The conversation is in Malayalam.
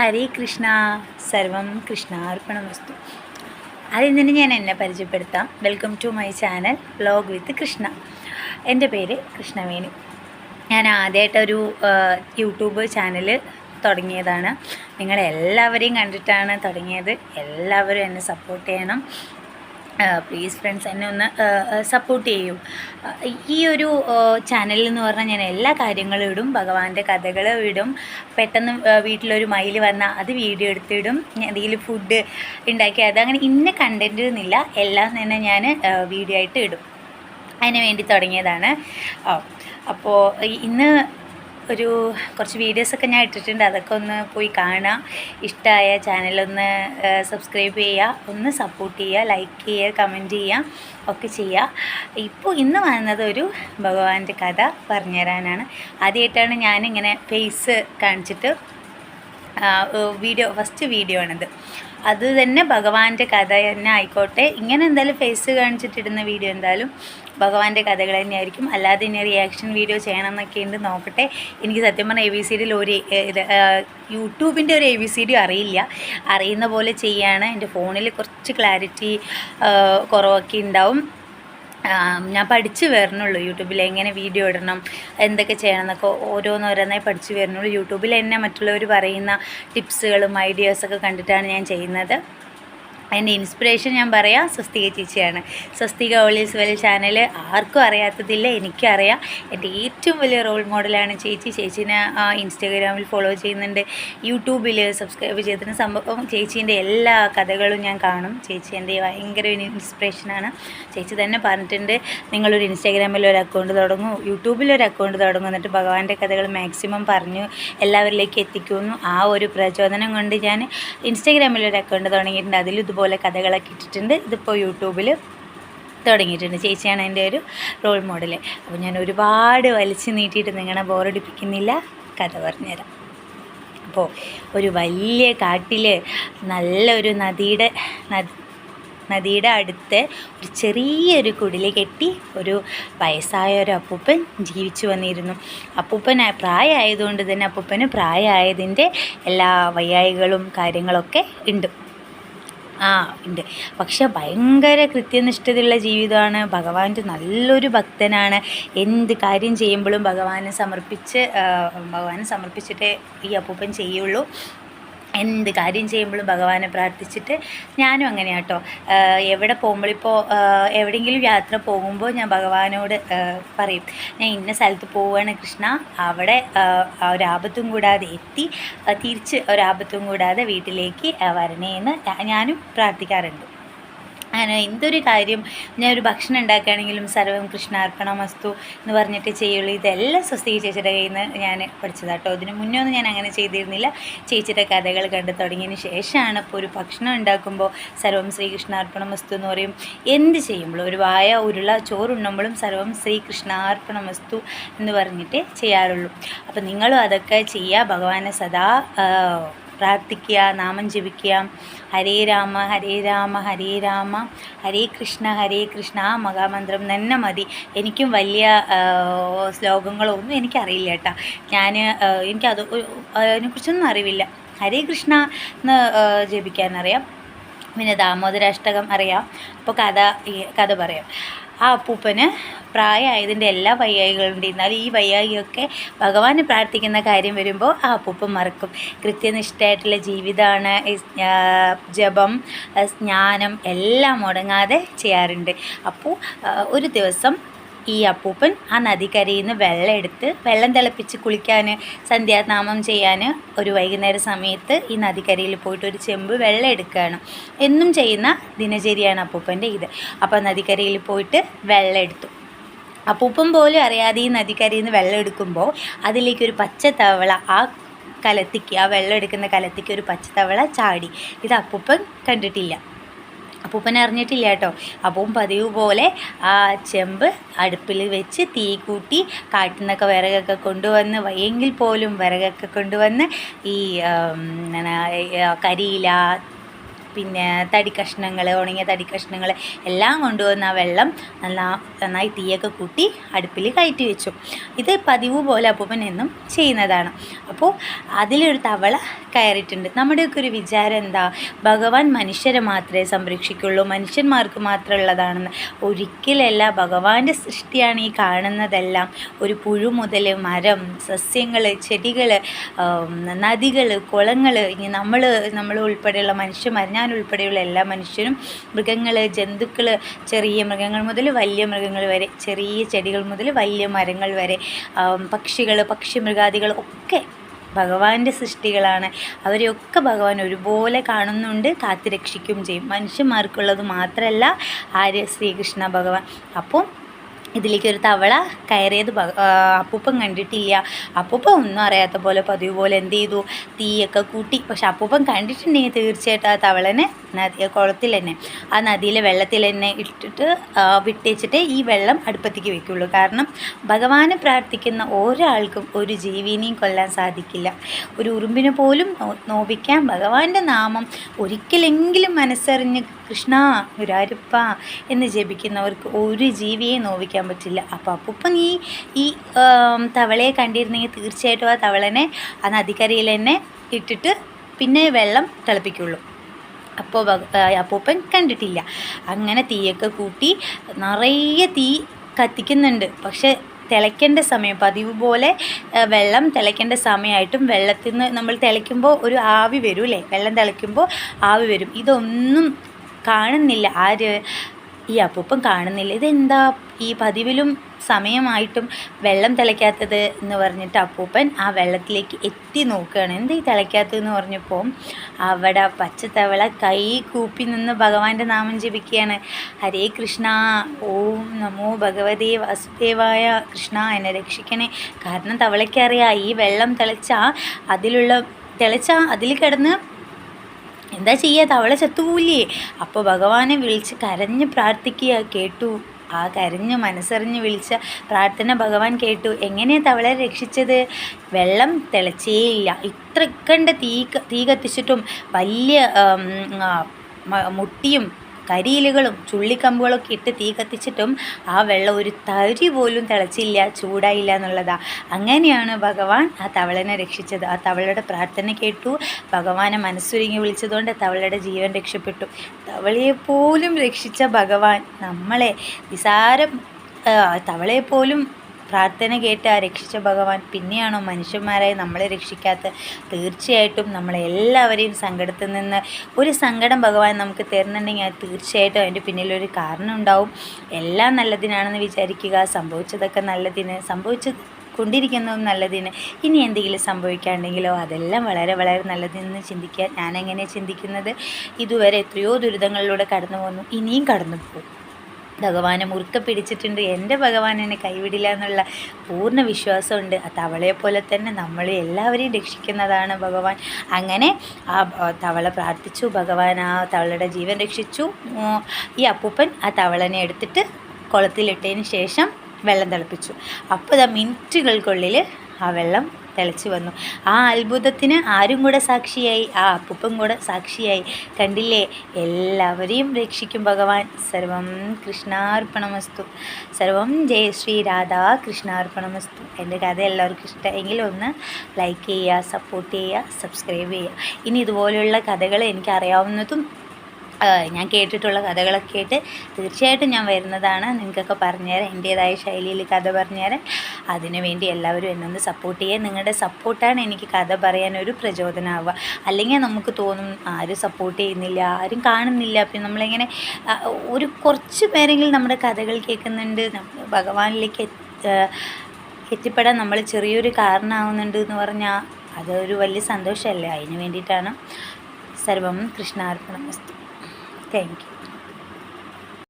ഹരേ കൃഷ്ണ. സർവം കൃഷ്ണാർപ്പണമസ്തു. അതിൽ ഞാൻ എന്നെ പരിചയപ്പെടുത്താം. Welcome to my channel vlog with Krishna. എന്റെ പേര് കൃഷ്ണവേണി. ഞാൻ ആദ്യമായിട്ടൊരു യൂട്യൂബ് ചാനൽ തുടങ്ങിയതാണ്. നിങ്ങളെല്ലാവരെയും കണ്ടിട്ടാണ് തുടങ്ങിയത്. എല്ലാവരും എന്നെ സപ്പോർട്ട് ചെയ്യണം. പ്ലീസ് ഫ്രണ്ട്സ് എന്നെ ഒന്ന് സപ്പോർട്ട് ചെയ്യൂ. ഈ ഒരു ചാനലിൽ എന്ന് പറഞ്ഞാൽ ഞാൻ എല്ലാ കാര്യങ്ങളും ഇടും. ഭഗവാന്റെ കഥകൾ ഇടും. പെട്ടെന്ന് വീട്ടിലൊരു മയിൽ വന്നാൽ അത് വീഡിയോ എടുത്തിടും. എന്തെങ്കിലും ഫുഡ് ഉണ്ടാക്കി അത് അങ്ങനെ ഇന്ന കണ്ടന്റ് എന്നില്ല എല്ലാം തന്നെ ഞാൻ വീഡിയോ ആയിട്ട് ഇടും. അതിന് വേണ്ടി തുടങ്ങിയതാണ്. അപ്പോൾ ഇന്ന് ഒരു കുറച്ച് വീഡിയോസൊക്കെ ഞാൻ ഇട്ടിട്ടുണ്ട്. അതൊക്കെ ഒന്ന് പോയി കാണുക ഇഷ്ടമായ ചാനലൊന്ന് സബ്സ്ക്രൈബ് ചെയ്യുക ഒന്ന് സപ്പോർട്ട് ചെയ്യുക ലൈക്ക് ചെയ്യുക കമന്റ് ചെയ്യുക ഒക്കെ ചെയ്യുക ഇപ്പോൾ ഇന്ന് വന്നത് ഒരു ഭഗവാന്റെ കഥ പറഞ്ഞുതരാനാണ്. ആദ്യമായിട്ടാണ് ഞാനിങ്ങനെ ഫേസ് കാണിച്ചിട്ട് വീഡിയോ ഫസ്റ്റ് വീഡിയോ ആണിത്. അത് തന്നെ ഭഗവാന്റെ കഥ തന്നെ ആയിക്കോട്ടെ. ഇങ്ങനെ എന്തായാലും ഫേസ് കാണിച്ചിട്ടിടുന്ന വീഡിയോ എന്തായാലും ഭഗവാന്റെ കഥകൾ തന്നെയായിരിക്കും. അല്ലാതെ ഇനി റിയാക്ഷൻ വീഡിയോ ചെയ്യണം എന്നൊക്കെ ഉണ്ട് നോക്കട്ടെ. എനിക്ക് സത്യം പറഞ്ഞാൽ എ ബി സി ഡിയിൽ ഒരു യൂട്യൂബിന്റെ ഒരു എ ബി സി ഡി അറിയില്ല. അറിയുന്ന പോലെ ചെയ്യാണ്. എന്റെ ഫോണിൽ കുറച്ച് ക്ലാരിറ്റി കുറവൊക്കെ ഉണ്ടാവും. ഞാൻ പഠിച്ചു വരണുള്ളൂ യൂട്യൂബിൽ എങ്ങനെ വീഡിയോ ഇടണം എന്തൊക്കെ ചെയ്യണം എന്നൊക്കെ ഓരോന്നോരോന്നായി പഠിച്ചു വരുന്നുള്ളൂ യൂട്യൂബിൽ എന്നെ മറ്റുള്ളവർ പറയുന്ന ടിപ്സുകളും ഐഡിയാസൊക്കെ കണ്ടിട്ടാണ് ഞാൻ ചെയ്യുന്നത്. അതിന്റെ ഇൻസ്പിറേഷൻ ഞാൻ പറയാം സ്വസ്തിക ചേച്ചിയാണ്. സ്വസ്തിക ഓളീസ് വെൽ ചാനൽ ആർക്കും അറിയാത്തതില്ല എനിക്കറിയാം എന്റെ ഏറ്റവും വലിയ റോൾ മോഡലാണ് ചേച്ചി. ചേച്ചീനെ ഇൻസ്റ്റാഗ്രാമിൽ ഫോളോ ചെയ്യുന്നുണ്ട് യൂട്യൂബിൽ സബ്സ്ക്രൈബ് ചെയ്തിട്ട് സംഭവം ചേച്ചീന്റെ എല്ലാ കഥകളും ഞാൻ കാണും. ചേച്ചി എന്റെ ഭയങ്കര ഒരു ഇൻസ്പിറേഷനാണ്. ചേച്ചി തന്നെ പറഞ്ഞിട്ടുണ്ട് നിങ്ങളൊരു ഇൻസ്റ്റാഗ്രാമിൽ ഒരു അക്കൗണ്ട് തുടങ്ങും യൂട്യൂബിൽ ഒരു അക്കൗണ്ട് തുടങ്ങും എന്നിട്ട് ഭഗവാന്റെ കഥകൾ മാക്സിമം പറഞ്ഞു എല്ലാവരിലേക്ക് എത്തിക്കുന്നു. ആ ഒരു പ്രചോദനം കൊണ്ട് ഞാൻ ഇൻസ്റ്റാഗ്രാമിൽ ഒരു അക്കൗണ്ട് തുടങ്ങിയിട്ടുണ്ട്. അതിൽ ഇതുപോലെ കഥകളൊക്കെ ഇട്ടിട്ടുണ്ട്. ഇതിപ്പോൾ യൂട്യൂബിൽ തുടങ്ങിയിട്ടുണ്ട്. ചേച്ചിയാണ് എന്റെ ഒരു റോൾ മോഡൽ അപ്പോൾ ഞാൻ ഒരുപാട് വലിച്ചു നീട്ടിയിട്ട് നിങ്ങളെ ബോറടിപ്പിക്കുന്നില്ല കഥ പറഞ്ഞുതരാം. അപ്പോൾ ഒരു വലിയ കാട്ടിൽ നല്ലൊരു നദിയുടെ നദി നദിയുടെ അടുത്ത് ഒരു ചെറിയൊരു കുടിൽ കെട്ടി ഒരു വയസ്സായ ഒരു അപ്പൂപ്പൻ ജീവിച്ചു വന്നിരുന്നു. അപ്പൂപ്പൻ പ്രായമായതുകൊണ്ട് തന്നെ അപ്പൂപ്പന് പ്രായമായതിന്റെ എല്ലാ വയ്യായികളും കാര്യങ്ങളൊക്കെ ഉണ്ട്. ആ ഉണ്ട്. പക്ഷെ ഭയങ്കര കൃത്യനിഷ്ഠതയുള്ള ജീവിതമാണ്. ഭഗവാന്റെ നല്ലൊരു ഭക്തനാണ്. എന്ത് കാര്യം ചെയ്യുമ്പോഴും ഭഗവാനെ സമർപ്പിച്ച് ഭഗവാനെ സമർപ്പിച്ചിട്ടേ ഈ അപ്പൂപ്പൻ ചെയ്യുള്ളൂ. എന്ത് കാര്യം ചെയ്യുമ്പോഴും ഭഗവാനെ പ്രാർത്ഥിച്ചിട്ട് ഞാനും അങ്ങനെ കേട്ടോ എവിടെ പോകുമ്പോഴിപ്പോൾ എവിടെയെങ്കിലും യാത്ര പോകുമ്പോൾ ഞാൻ ഭഗവാനോട് പറയും ഞാൻ ഇന്ന സ്ഥലത്ത് പോവുകയാണ് കൃഷ്ണ. അവിടെ ഒരാപത്തും കൂടാതെ എത്തി തിരിച്ച് ഒരാപത്തും കൂടാതെ വീട്ടിലേക്ക് വരണേ എന്ന് ഞാനും പ്രാർത്ഥിക്കാറുണ്ട്. അങ്ങനെ എന്തൊരു കാര്യം? ഞാൻ ഒരു ഭക്ഷണം ഉണ്ടാക്കുകയാണെങ്കിലും സർവം കൃഷ്ണാർപ്പണമസ്തു എന്ന് പറഞ്ഞിട്ട് ചെയ്യുള്ളൂ. ഇതെല്ലാം സ്വസ്തി ചേച്ചിയുടെ കയ്യിൽ നിന്ന് ഞാൻ പഠിച്ചതാട്ടോ. ഇതിന് മുന്നേ ഒന്നും ഞാൻ അങ്ങനെ ചെയ്തിരുന്നില്ല. ചേച്ചിയുടെ കഥകൾ കണ്ടു തുടങ്ങിയതിന് ശേഷമാണ് ഇപ്പോൾ ഒരു ഭക്ഷണം ഉണ്ടാക്കുമ്പോൾ സർവം ശ്രീകൃഷ്ണാർപ്പണമസ്തു എന്ന് പറയും. എന്ത് ചെയ്യുമ്പോഴും ഒരു വായ ഉരുള ചോറുണ്ണുമ്പോഴും സർവം ശ്രീകൃഷ്ണാർപ്പണമസ്തു എന്ന് പറഞ്ഞിട്ട് ചെയ്യാറുള്ളൂ. അപ്പോൾ നിങ്ങളും അതൊക്കെ ചെയ്യുക. ഭഗവാനെ സദാ പ്രാർത്ഥിക്കുക നാമം ജപിക്കുക. ഹരേ രാമ ഹരേ രാമ ഹരേ രാമ. ഹരേ കൃഷ്ണ ഹരേ കൃഷ്ണ. ആ മഹാമന്ത്രം തന്നെ മതി. എനിക്കും വലിയ ശ്ലോകങ്ങളൊന്നും എനിക്കറിയില്ല കേട്ടോ. ഞാൻ എനിക്കത് അതിനെക്കുറിച്ചൊന്നും അറിവില്ല. ഹരേ കൃഷ്ണ എന്ന് ജപിക്കാനറിയാം. പിന്നെ ദാമോദരാഷ്ടകം അറിയാം. അപ്പോൾ കഥ കഥ പറയാം. ആ അപ്പൂപ്പന് പ്രായമായതിന്റെ എല്ലാ വയ്യായികളുണ്ട് എന്നാൽ ഈ വയ്യായികയൊക്കെ ഭഗവാനെ പ്രാർത്ഥിക്കുന്ന കാര്യം വരുമ്പോൾ ആ അപ്പൂപ്പൻ മറക്കും. കൃത്യനിഷ്ഠയായിട്ടുള്ള ജീവിതമാണ് ജപം സ്നാനം എല്ലാം മുടങ്ങാതെ ചെയ്യാറുണ്ട്. അപ്പോൾ ഒരു ദിവസം ഈ അപ്പൂപ്പൻ ആ നദിക്കരയിൽ നിന്ന് വെള്ളം എടുത്ത് വെള്ളം തിളപ്പിച്ച് കുളിക്കാൻ സന്ധ്യാനാമം ചെയ്യാൻ ഒരു വൈകുന്നേര സമയത്ത് ഈ നദിക്കരയിൽ പോയിട്ട് ഒരു ചെമ്പ് വെള്ളം എടുക്കുകയാണ്. എന്നും ചെയ്യുന്ന ദിനചര്യയാണ് അപ്പൂപ്പന്റെ ഇത്. അപ്പോൾ നദിക്കരയിൽ പോയിട്ട് വെള്ളം എടുത്തു. അപ്പൂപ്പൻ പോലും അറിയാതെ ഈ നദിക്കരയിൽ നിന്ന് വെള്ളം എടുക്കുമ്പോൾ അതിലേക്ക് ഒരു പച്ച തവള ആ കലത്തിക്ക് ആ വെള്ളം എടുക്കുന്ന കലത്തിക്ക് ഒരു പച്ച തവള ചാടി. ഇത് അപ്പൂപ്പൻ കണ്ടിട്ടില്ല. അപ്പൂപ്പൻ അറിഞ്ഞിട്ടില്ല കേട്ടോ. അപ്പം പതിവ് പോലെ ആ ചെമ്പ് അടുപ്പിൽ വെച്ച് തീ കൂട്ടി കാട്ടിൽ നിന്നൊക്കെ വിറകൊക്കെ കൊണ്ടുവന്ന് വയ്യെങ്കിൽ പോലും വിറകൊക്കെ കൊണ്ടുവന്ന് ഈ കരിയില പിന്നെ തടി കഷ്ണങ്ങൾ ഉണങ്ങിയ തടി കഷ്ണങ്ങൾ എല്ലാം കൊണ്ടുവന്ന ആ വെള്ളം നല്ല നന്നായി തീയൊക്കെ കൂട്ടി അടുപ്പിൽ കയറ്റി വെച്ചു. ഇത് പതിവ് പോലെ അപ്പൂപ്പൻ എന്നും ചെയ്യുന്നതാണ്. അപ്പോൾ അതിലൊരു തവള കയറിയിട്ടുണ്ട്. നമ്മുടെയൊക്കെ ഒരു വിചാരം എന്താ? ഭഗവാൻ മനുഷ്യരെ മാത്രമേ സംരക്ഷിക്കുള്ളൂ മനുഷ്യന്മാർക്ക് മാത്രമുള്ളതാണെന്ന് ഒരിക്കലല്ല ഭഗവാന്റെ സൃഷ്ടിയാണ് ഈ കാണുന്നതെല്ലാം. ഒരു പുഴു മുതൽ മരം സസ്യങ്ങൾ ചെടികൾ നദികൾ കുളങ്ങൾ ഇനി നമ്മൾ നമ്മൾ ഉൾപ്പെടെയുള്ള മനുഷ്യന്മാർ ഞാൻ ഉൾപ്പെടെയുള്ള എല്ലാ മനുഷ്യരും മൃഗങ്ങൾ ജന്തുക്കൾ ചെറിയ മൃഗങ്ങൾ മുതൽ വലിയ മൃഗങ്ങൾ വരെ ചെറിയ ചെടികൾ മുതൽ വലിയ മരങ്ങൾ വരെ പക്ഷികൾ പക്ഷി മൃഗാദികൾ ഒക്കെ ഭഗവാന്റെ സൃഷ്ടികളാണ്. അവരെയൊക്കെ ഭഗവാൻ ഒരുപോലെ കാണുന്നുണ്ട് കാത്തുരക്ഷിക്കുകയും ചെയ്യും. മനുഷ്യന്മാർക്കുള്ളത് മാത്രമല്ല ആര്യ ശ്രീകൃഷ്ണ ഭഗവാൻ. അപ്പോൾ ഇതിലേക്ക് ഒരു തവള കയറിയത് അപ്പൂപ്പം കണ്ടിട്ടില്ല. അപ്പൂപ്പം ഒന്നും അറിയാത്ത പോലെ പതിവ് പോലെ എന്ത് ചെയ്തു? തീയൊക്കെ കൂട്ടി. പക്ഷെ അപ്പൂപ്പം കണ്ടിട്ടുണ്ടെങ്കിൽ തീർച്ചയായിട്ടും ആ തവളനെ നദി കുളത്തിൽ തന്നെ. ആ നദിയിലെ വെള്ളത്തിൽ തന്നെ ഇട്ടിട്ട് വിട്ടേച്ചിട്ട് ഈ വെള്ളം അടുപ്പത്തേക്ക് വെക്കുള്ളൂ. കാരണം ഭഗവാനെ പ്രാർത്ഥിക്കുന്ന ഒരാൾക്കും ഒരു ജീവിനെയും കൊല്ലാൻ സാധിക്കില്ല. ഒരു ഉറുമ്പിനെ പോലും നോവിക്കാൻ ഭഗവാന്റെ നാമം ഒരിക്കലെങ്കിലും മനസ്സറിഞ്ഞ് കൃഷ്ണ ഗുരാരുപ്പ എന്ന് ജപിക്കുന്നവർക്ക് ഒരു ജീവിയെ നോവിക്കാൻ പറ്റില്ല. അപ്പോൾ അപ്പൂപ്പൻ ഈ ഈ തവളയെ കണ്ടിരുന്നെങ്കിൽ തീർച്ചയായിട്ടും ആ തവളനെ ആ നദിക്കരയിൽ തന്നെ ഇട്ടിട്ട് പിന്നെ വെള്ളം തിളപ്പിക്കുള്ളൂ. അപ്പോൾ അപ്പൂപ്പൻ കണ്ടിട്ടില്ല. അങ്ങനെ തീയൊക്കെ കൂട്ടി നിറയെ തീ കത്തിക്കുന്നുണ്ട്. പക്ഷേ തിളയ്ക്കേണ്ട സമയം പതിവ് പോലെ വെള്ളം തിളയ്ക്കേണ്ട സമയമായിട്ടും വെള്ളത്തിൽ നിന്ന് നമ്മൾ തിളയ്ക്കുമ്പോൾ ഒരു ആവി വരും അല്ലേ വെള്ളം തിളയ്ക്കുമ്പോൾ ആവി വരും. ഇതൊന്നും കാണുന്നില്ല. ആര് ഈ അപ്പൂപ്പം കാണുന്നില്ല. ഇതെന്താ? ഈ പതിവിലും സമയമായിട്ടും വെള്ളം തിളയ്ക്കാത്തത് എന്ന് പറഞ്ഞിട്ട് അപ്പൂപ്പൻ ആ വെള്ളത്തിലേക്ക് എത്തി നോക്കുകയാണ്. എന്ത് ഈ തിളയ്ക്കാത്തതെന്ന് പറഞ്ഞപ്പോൾ അവിടെ പച്ചത്തവള കൈ കൂപ്പി നിന്ന് ഭഗവാന്റെ നാമം ജപിക്കുകയാണ്. ഹരേ കൃഷ്ണ ഓം നമോ ഭഗവതേ വാസുദേവായ കൃഷ്ണ എന്നെ രക്ഷിക്കണേ. കാരണം തവളയ്ക്കറിയാം ഈ വെള്ളം തിളച്ചാൽ അതിലുള്ള തിളച്ചാൽ അതിൽ കിടന്ന് എന്താ ചെയ്യുക തവള ചത്തുപോയില്ലേ? അപ്പോൾ ഭഗവാനെ വിളിച്ച് കരഞ്ഞ് പ്രാർത്ഥിക്കുക കേട്ടു. ആ കരഞ്ഞ് മനസ്സറിഞ്ഞ് വിളിച്ച പ്രാർത്ഥന ഭഗവാൻ കേട്ടു. എങ്ങനെയാണ് തവളെ രക്ഷിച്ചത്? വെള്ളം തിളച്ചേയില്ല ഇത്ര കണ്ട തീ തീ കത്തിച്ചിട്ടും വലിയ മുട്ടിയും കരിയിലുകളും ചുള്ളിക്കമ്പുകളൊക്കെ ഇട്ട് തീ കത്തിച്ചിട്ടും ആ വെള്ളം ഒരു തരി പോലും തിളച്ചില്ല ചൂടായില്ല എന്നുള്ളതാണ് അങ്ങനെയാണ് ഭഗവാൻ ആ തവളനെ രക്ഷിച്ചത്. ആ തവളയുടെ പ്രാർത്ഥന കേട്ടു. ഭഗവാനെ മനസ്സുരുങ്ങി വിളിച്ചതുകൊണ്ട് തവളയുടെ ജീവൻ രക്ഷപ്പെട്ടു. തവളയെപ്പോലും രക്ഷിച്ച ഭഗവാൻ നമ്മളെ നിസാരം തവളയെപ്പോലും പ്രാർത്ഥന കേട്ട് ആ രക്ഷിച്ച ഭഗവാൻ പിന്നെയാണോ മനുഷ്യന്മാരായി നമ്മളെ രക്ഷിക്കാത്ത? തീർച്ചയായിട്ടും നമ്മളെല്ലാവരെയും സങ്കടത്തിൽ നിന്ന് ഒരു സങ്കടം ഭഗവാൻ നമുക്ക് തരുന്നുണ്ടെങ്കിൽ അത് തീർച്ചയായിട്ടും അതിന്റെ പിന്നിലൊരു കാരണം ഉണ്ടാവും. എല്ലാം നല്ലതിനാണെന്ന് വിചാരിക്കുക സംഭവിച്ചതൊക്കെ നല്ലതിന് സംഭവിച്ചത് കൊണ്ടിരിക്കുന്നതും നല്ലതിന്. ഇനി എന്തെങ്കിലും സംഭവിക്കാണ്ടെങ്കിലോ അതെല്ലാം വളരെ വളരെ നല്ലതെന്ന് ചിന്തിക്കുക. ഞാനെങ്ങനെ ചിന്തിക്കുന്നത്? ഇതുവരെ എത്രയോ ദുരിതങ്ങളിലൂടെ കടന്നു പോന്നു ഇനിയും കടന്നു പോകും. ഭഗവാനെ മുറുക്ക പിടിച്ചിട്ടുണ്ട്. എന്റെ ഭഗവാൻ എന്നെ കൈവിടില്ല എന്നുള്ള പൂർണ വിശ്വാസമുണ്ട്. ആ തവളയെ പോലെ തന്നെ നമ്മൾ എല്ലാവരെയും രക്ഷിക്കുന്നതാണ് ഭഗവാൻ. അങ്ങനെ ആ തവള പ്രാർത്ഥിച്ചു. ഭഗവാൻ ആ തവളയുടെ ജീവൻ രക്ഷിച്ചു. ഈ അപ്പൂപ്പൻ ആ തവളനെ എടുത്തിട്ട് കുളത്തിലിട്ടതിന് ശേഷം വെള്ളം തിളപ്പിച്ചു. അപ്പോൾ ആ മിനിറ്റുകൾക്കുള്ളിൽ ആ വെള്ളം തിളച്ചു വന്നു. ആ അത്ഭുതത്തിന് ആരും കൂടെ സാക്ഷിയായി. ആ അപ്പുപ്പും കൂടെ സാക്ഷിയായി. കണ്ടില്ലേ? എല്ലാവരെയും രക്ഷിക്കും ഭഗവാൻ. സർവം കൃഷ്ണാർപ്പണമസ്തു. സർവം ജയ ശ്രീ രാധാ കൃഷ്ണാർപ്പണമസ്തു. എന്റെ കഥ എല്ലാവർക്കും ഇഷ്ടമെങ്കിൽ ഒന്ന് ലൈക്ക് ചെയ്യുക സപ്പോർട്ട് ചെയ്യുക സബ്സ്ക്രൈബ് ചെയ്യുക. ഇനി ഇതുപോലെയുള്ള കഥകൾ എനിക്ക് അറിയാവുന്നതും ഞാൻ കേട്ടിട്ടുള്ള കഥകളൊക്കെ ആയിട്ട് തീർച്ചയായിട്ടും ഞാൻ വരുന്നതാണ്. നിങ്ങൾക്കൊക്കെ പറഞ്ഞുതരാം എന്റേതായ ശൈലിയിൽ കഥ പറഞ്ഞുതരാൻ അതിനു വേണ്ടി എല്ലാവരും എന്നൊന്ന് സപ്പോർട്ട് ചെയ്യുക നിങ്ങളുടെ സപ്പോർട്ടാണ് എനിക്ക് കഥ പറയാനൊരു പ്രചോദനമാവുക അല്ലെങ്കിൽ നമുക്ക് തോന്നും ആരും സപ്പോർട്ട് ചെയ്യുന്നില്ല ആരും കാണുന്നില്ല. പിന്നെ നമ്മളിങ്ങനെ ഒരു കുറച്ച് പേരെങ്കിലും നമ്മുടെ കഥകൾ കേൾക്കുന്നുണ്ട്. ഭഗവാനിലേക്ക് എത്തിപ്പെടാൻ നമ്മൾ ചെറിയൊരു കാരണമാവുന്നുണ്ട് എന്ന് പറഞ്ഞാൽ അതൊരു വലിയ സന്തോഷമല്ലേ? അതിന് വേണ്ടിയിട്ടാണ് സർവം കൃഷ്ണാർപ്പണമസ്തു. Thank you.